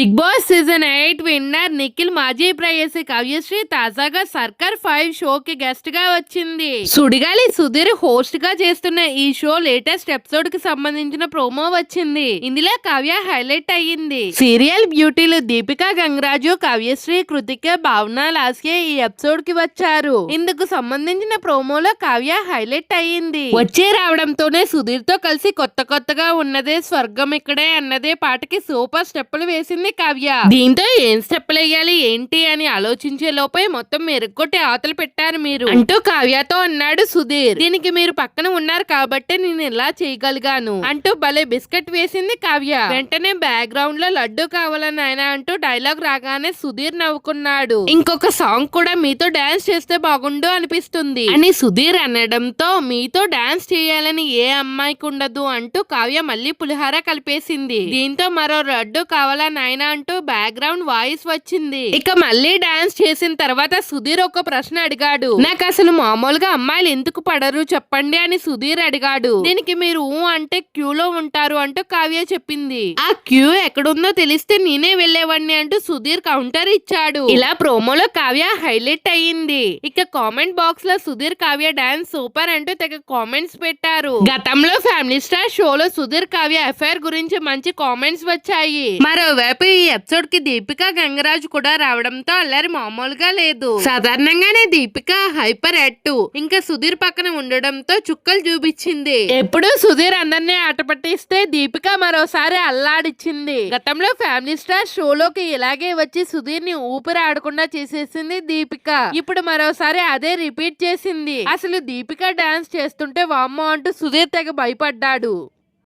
Bigg Boss season eight winner Nikhil మాజీ ప్రేయసి కావ్యశ్రీ తాజాగా సర్కార్ ఫైవ్ షోకి గెస్ట్గా వచ్చింది. సుడిగాలి సుధీర్ హోస్ట్గా చేస్తున్న ఈ షో లేటెస్ట్ ఎపిసోడ్కి సంబంధించిన ప్రోమో వచ్చింది. ఇందులో కావ్య హైలైట్ అయ్యింది. సీరియల్ బ్యూటీలు దీపికా గంగరాజు కావ్యశ్రీ కృతిక భావన లాస్కే ఈ ఎపిసోడ్కి వచ్చారు. ఇందుకు సంబంధించిన ప్రోమోలో కావ్య హైలైట్ అయ్యింది. వచ్చే రావడంతోనే సుధీర్తో కలిసి కొత్త కొత్తగా ఉన్నదే స్వర్గం ఇక్కడే అన్నదే పాటకి సూపర్ స్టెప్పులు వేసింది కావ్య. దీంతో ఏం స్టెప్పులు వేయాలి ఏంటి అని ఆలోచించే లోపే మొత్తం మెరుగొట్టి ఆతలు పెట్టారు మీరు. అంటూ కావ్యతో అన్నాడు సుధీర్. దీనికి మీరు పక్కన ఉన్నారు కాబట్టి నేను ఇలా చేయగలిగాను? అంటూ భలే బిస్కెట్ వేసింది కావ్య. వెంటనే బ్యాక్గ్రౌండ్లో లడ్డు కావాలని ఆయన అంటూ డైలాగ్ రాగానే సుధీర్ నవ్వుకున్నాడు. ఇంకొక సాంగ్ కూడా మీతో డాన్స్ చేస్తే బాగుండు అనిపిస్తుంది. అని సుధీర్ అనడంతో మీతో డాన్స్ చేయాలని ఏ అమ్మాయికి ఉండదు అంటూ కావ్య మళ్ళీ పులిహార కలిపేసింది. దీంతో మరో లడ్డు కావాలా నాయనా అంటూ బ్యాక్గ్రౌండ్ వాయిస్ వచ్చింది. ఇక మళ్ళీ డాన్స్ చేసిన తర్వాత సుధీర్ ఒక ప్రశ్న అడిగాడు. నాకు అసలు మామూలుగా అమ్మాయిలు ఎందుకు పడరు? చెప్పండి అని సుధీర్ అడిగాడు. దీనికి మీరు అంటే క్యూ లో ఉంటారు అంటూ కావ్య చెప్పింది. ఆ క్యూ ఎక్కడుందో తెలిస్తే నేనే వెళ్ళేవాడిని అంటూ సుధీర్ కౌంటర్ ఇచ్చాడు. ఇలా ప్రోమోలో కావ్య హైలైట్ అయ్యింది. ఇక కామెంట్ బాక్స్లో సుధీర్ కావ్య డాన్స్ సూపర్ అంటూ తెగ కామెంట్స్ పెట్టారు. గతంలో ఫ్యామిలీ స్టార్ షోలో సుధీర్ కావ్య అఫైర్ గురించి మంచి కామెంట్స్ వచ్చాయి. మరోవైపు ఈ ఎపిసోడ్కి దీపిక గంగరాజు కూడా రావడంతో అల్లరి మామూలుగా లేదు. సాధారణంగానే దీపిక హైపర్ యాక్టివ్ ఇంకా సుధీర్ పక్కన ఉండడంతో చుక్కలు చూపించింది. ఎప్పుడు సుధీర్ అందరినీ ఆట పట్టిస్తే దీపిక మరోసారి అల్లాడిచ్చింది. గతంలో ఫ్యామిలీ స్టార్ షోలోకి ఇలాగే వచ్చి సుధీర్ని ఊపిరి ఆడకుండా చేసేసింది దీపిక. ఇప్పుడు మరోసారి అదే రిపీట్ చేసింది. అసలు దీపిక డాన్స్ చేస్తుంటే వామ్మో అంటూ సుధీర్ తెగ భయపడ్డాడు.